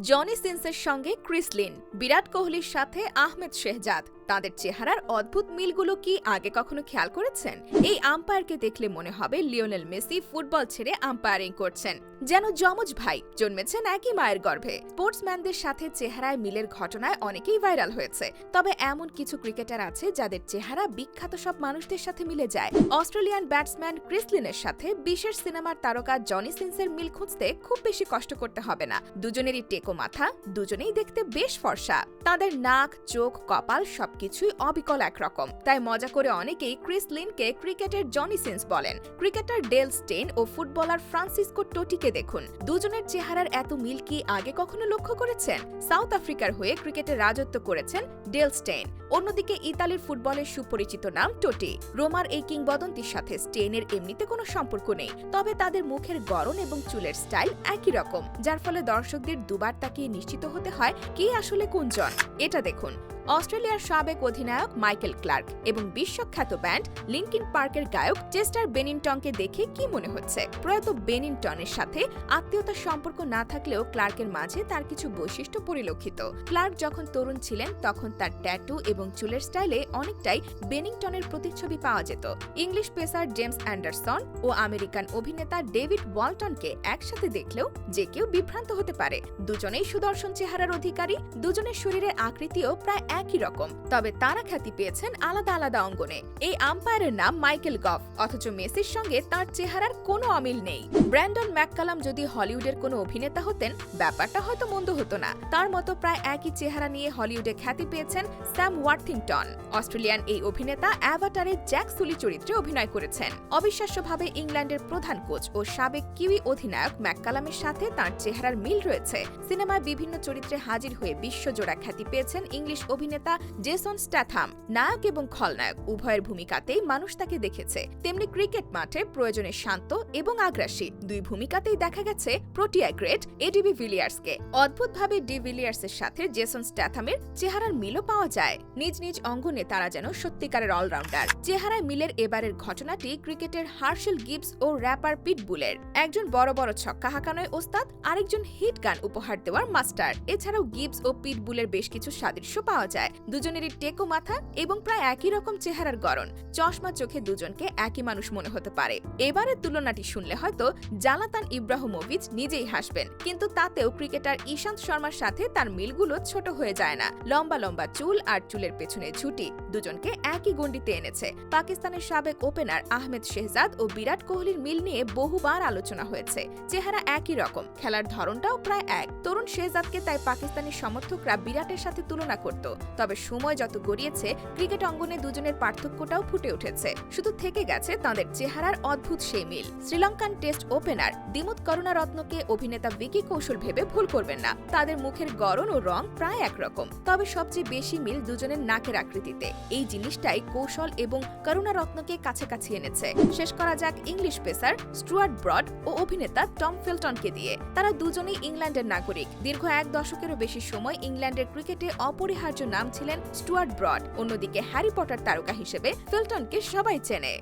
Johnny সিন্সের সঙ্গে Chris Lynn বিরাট কোহলির সাথে আহমেদ শেহজাদ তাদের চেহারার অদ্ভুত মিলগুলো কি আগে কখনো খেয়াল করেছেন? এই আম্পায়ারকে দেখলে মনে হবে লিওনেল মেসি ফুটবল ছেড়ে আম্পায়ারিং করছেন। যেন যমজ ভাই জন্মেছেন একই মায়ের গর্ভে। স্পোর্টসম্যানদের সাথে চেহারায় মিলের ঘটনায় অনেকেই ভাইরাল হয়েছে। তবে এমন কিছু ক্রিকেটার আছে যাদের চেহারা বিখ্যাত সব মানুষদের সাথে মিলে যায়। অস্ট্রেলিয়ান ব্যাটসম্যান ক্রিসলিনের সাথে বিশেষ সিনেমার তারকা জনি সিন্সের মিল খুঁজতে খুব বেশি কষ্ট করতে হবে না। দুজনেরই টেকো মাথা, দুজনেই দেখতে বেশ ফর্সা। তাদের নাক, চোখ, কপাল সবকিছুই অবিকল একরকম। তাই মজা করে অনেকেই ক্রিস লিনকে ক্রিকেটের জনি সিন্স বলেন। ক্রিকেটার ডেল স্টেন ও ফুটবলার ফ্রান্সিসকো টোটিকে দেখুন। দুজনের চেহারার এত মিল কি আগে কখনো লক্ষ্য করেছেন? সাউথ আফ্রিকার হয়ে ক্রিকেটে রাজত্ব করেছেন ডেল স্টেন অন্যদিকে ইতালির ফুটবলের সুপরিচিত নাম টোটি। রোমার এই কিংবদন্তির সাথে স্টেনের এমনিতে কোনো সম্পর্ক নেই। তবে তাদের মুখের গড়ন এবং চুলের স্টাইল একই রকম, যার ফলে দর্শকদের দুবার তাকিয়ে নিশ্চিত হতে হয় কে আসলে কোনজন। এটা দেখুন। অস্ট্রেলিয়ার সাবেক অধিনায়ক মাইকেল ক্লার্ক এবং বিশ্বখ্যাত ব্যান্ড লিঙ্কিন পার্কের গায়ক চেস্টার বেনিংটনকে দেখে কি মনে হচ্ছে? প্রয়াত বেনিংটনের সাথে আত্মীয়তার সম্পর্ক না থাকলেও ক্লার্কের মাঝে তার কিছু বৈশিষ্ট্য পরিলক্ষিত। ক্লার্ক যখন তরুণ ছিলেন, তখন তার ট্যাটু এবং চুলের স্টাইলে অনেকটাই বেনিংটনের প্রতিচ্ছবি পাওয়া যেত। ইংলিশ পেসার জেমস অ্যান্ডারসন ও আমেরিকান অভিনেতা ডেভিড ওয়ালটনকে একসাথে দেখলেও যে কেউ বিভ্রান্ত হতে পারে। দুজনেই সুদর্শন চেহারার অধিকারী, দুজনের শরীরের আকৃতিও প্রায় একই রকম, তবে তারা খ্যাতি পেয়েছেন আলাদা আলাদা অঙ্গনে। এই আম্পায়ারের নাম মাইকেল গফ, অথচ মেসির সঙ্গে তার চেহারার কোনো অমিল নেই। ব্র্যান্ডন ম্যাককালাম যদি হলিউডের কোনো অভিনেতা হতেন, ব্যাপারটা হয়তো মন্দ হতো না। তার মতো প্রায় একই চেহারা নিয়ে হলিউডে খ্যাতি পেয়েছেন স্যাম ওয়ার্থিংটন। অস্ট্রেলিয়ান এই অভিনেতা অ্যাভাটারে জ্যাক সুলি চরিত্রে অভিনয় করেছেন। অবিশ্বাস্যভাবে ইংল্যান্ডের প্রধান কোচ ও সাবেক কিউই অধিনায়ক ম্যাককালামের সাথে তার চেহারার মিল রয়েছে। সিনেমায় বিভিন্ন চরিত্রে হাজির হয়ে বিশ্বজোড়া খ্যাতি পেয়েছেন ইংলিশ অভিনেতা জেসন স্ট্যাথাম, নায়ক এবং খলনায়ক উভয়ের ভূমিকাতেই মানুষ তাকে দেখেছে। তেমনি ক্রিকেট মাঠে প্রয়োজনে শান্ত এবং আগ্রাসী দুই ভূমিকাতেই দেখা গেছে প্রোটিয়া গ্রেট এডিবি ভিলিয়ার্সকে। অদ্ভুতভাবে ডি ভিলিয়ার্সের সাথে জেসন স্ট্যাথামের চেহারার মিলও পাওয়া যায়। নিজ নিজ অঙ্গনে তারা যেন সত্যিকারের অলরাউন্ডার। চেহারায় মিলের এবারের ঘটনাটি ক্রিকেটের হার্শেল গিবস ও র্যাপার পিটবুলের। একজন বড় বড় ছক্কা হাঁকানোয় ওস্তাদ, আরেকজন হিট গান উপহার দেওয়ার মাস্টার। এছাড়াও গিবস ও পিটবুলের বেশ কিছু সাদৃশ্য পাওয়া যায়। দুজনেরই টেকো মাথা এবং প্রায় একই রকম চেহারার গড়ন। চশমা চোখে দুজনকে একই মানুষ মনে হতে পারে। এবারের তুলনাটি শুনলে হয়তো জালাতান ইব্রাহিমোভিচ নিজেই হাসবেন। কিন্তু তাতেও ক্রিকেটার ঈশান্ত শর্মার সাথে তার মিলগুলো ছোট হয়ে যায় না। লম্বা লম্বা চুল আর চুলের পেছনে ঝুটি দুজনকে একই গণ্ডিতে এনেছে। পাকিস্তানের সাবেক ওপেনার আহমেদ শেহজাদ ও বিরাট কোহলির মিল নিয়ে বহুবার আলোচনা হয়েছে। চেহারা একই রকম, খেলার ধরনটাও প্রায় এক। তরুণ শেহজাদকে তাই পাকিস্তানি সমর্থকরা বিরাটের সাথে তুলনা করত। তবে সময় যত গড়িয়েছে, ক্রিকেট অঙ্গনে দুজনের পার্থক্যটাও ফুটে উঠেছে। শুধু থেকে গেছে তাদের চেহারার অদ্ভুত সেই মিল। শ্রীলঙ্কান টেস্ট ওপেনার দিমুত করুণারত্নকে অভিনেতা ভিকি কৌশল ভেবে ভুল করবেন না। তাদের মুখের গড়ন ও রং প্রায় একরকম। তবে সবচেয়ে বেশি মিল দুজনের নাকের আকৃতিতে। এই জিনিসটাই কৌশল এবং করুণারত্নকে কাছাকাছি এনেছে। শেষ করা যাক ইংলিশ পেসার স্টুয়ার্ট ব্রড ও অভিনেতা টম ফিল্টনকে দিয়ে। তারা দুজনেই ইংল্যান্ডের নাগরিক। দীর্ঘ এক দশকেরও বেশি সময় ইংল্যান্ডের ক্রিকেটে অপরিহার্য নাম ছিলেন স্টুয়ার্ট ব্রড। অন্যদিকে হ্যারি পটার তারকা হিসেবে ফিল্টনকে সবাই চেনে।